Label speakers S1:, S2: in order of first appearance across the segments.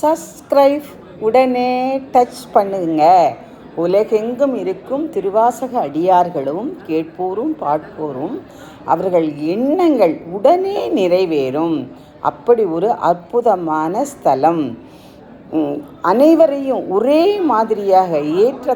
S1: Subscribe உடனே touch பண்ணுங்க. உலகெங்கும் இருக்கும் திருவாசக அடியார்களும் கேட்போரும் பாட்போரும் அவர்கள் எண்ணங்கள் உடனே நிறைவேறும். அப்படி ஒரு அற்புதமான ஸ்தலம். அனைவரையும் ஒரே மாதிரியாக ஏற்ற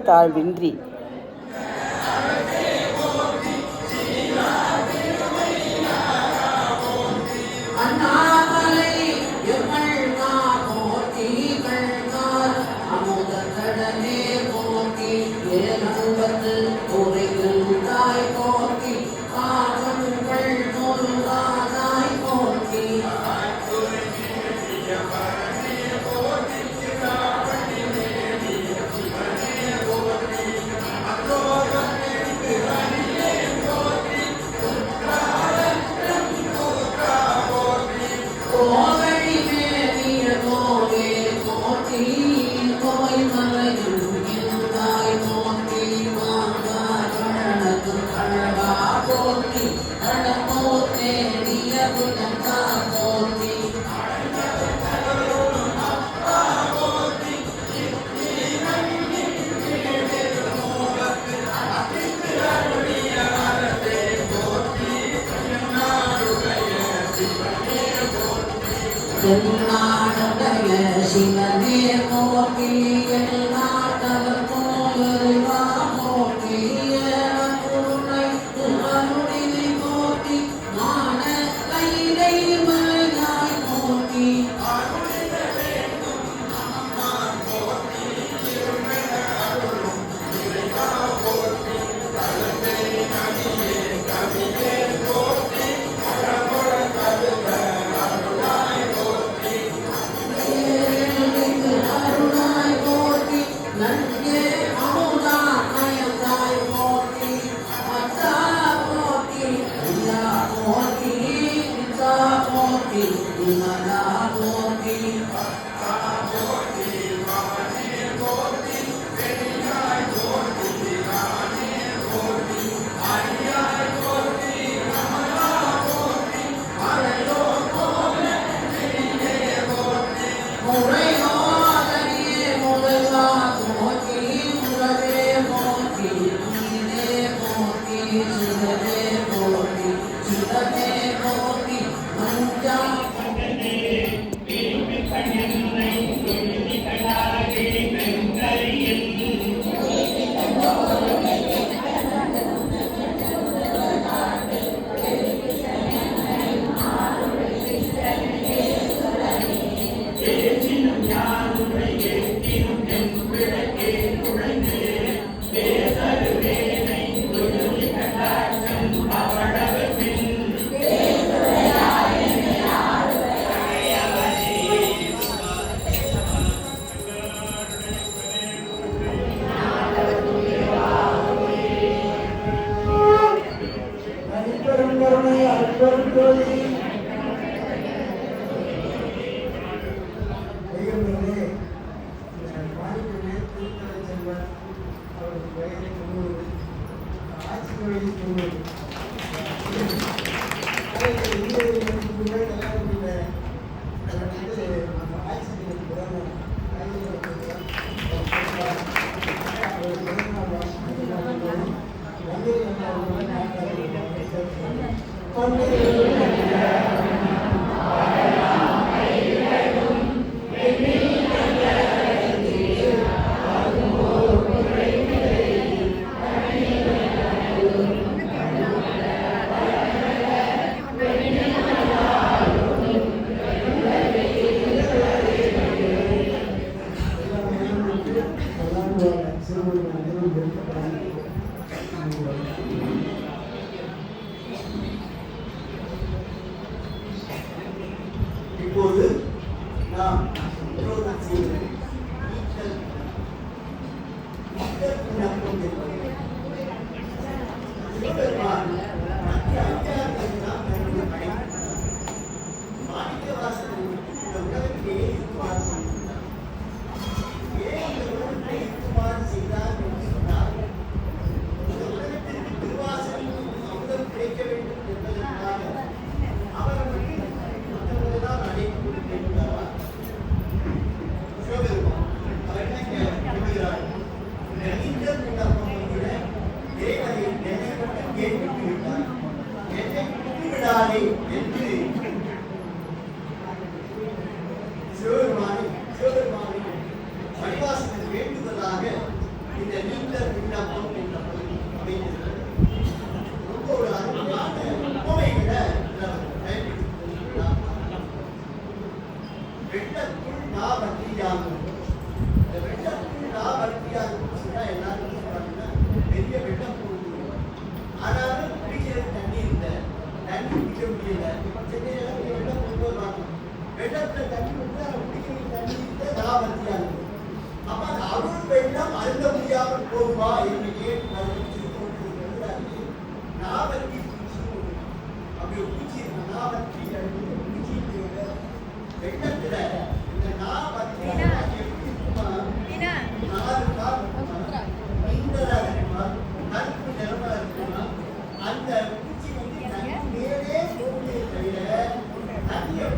S2: Thank you. Una
S3: இப்போது நாம் விரோதம் செய்வது. விடாதே என்று சிவபெருமானை சிவபெருமானை பரிவாசத்தில் வேண்டுவதாக இந்த நீண்ட விண்ணப்பம் என்ற பகுதி அமைந்திருக்கிறது அருந்த முடியாமல் போகுமா என்று ஏன் நாவத்தி பூச்சி அப்படி பூச்சி நாவத்தி பூச்சி வெண்ணத்துல இந்த நாவத்தி அந்த பூச்சி வந்து மேலே போகுதே தவிர தண்ணியை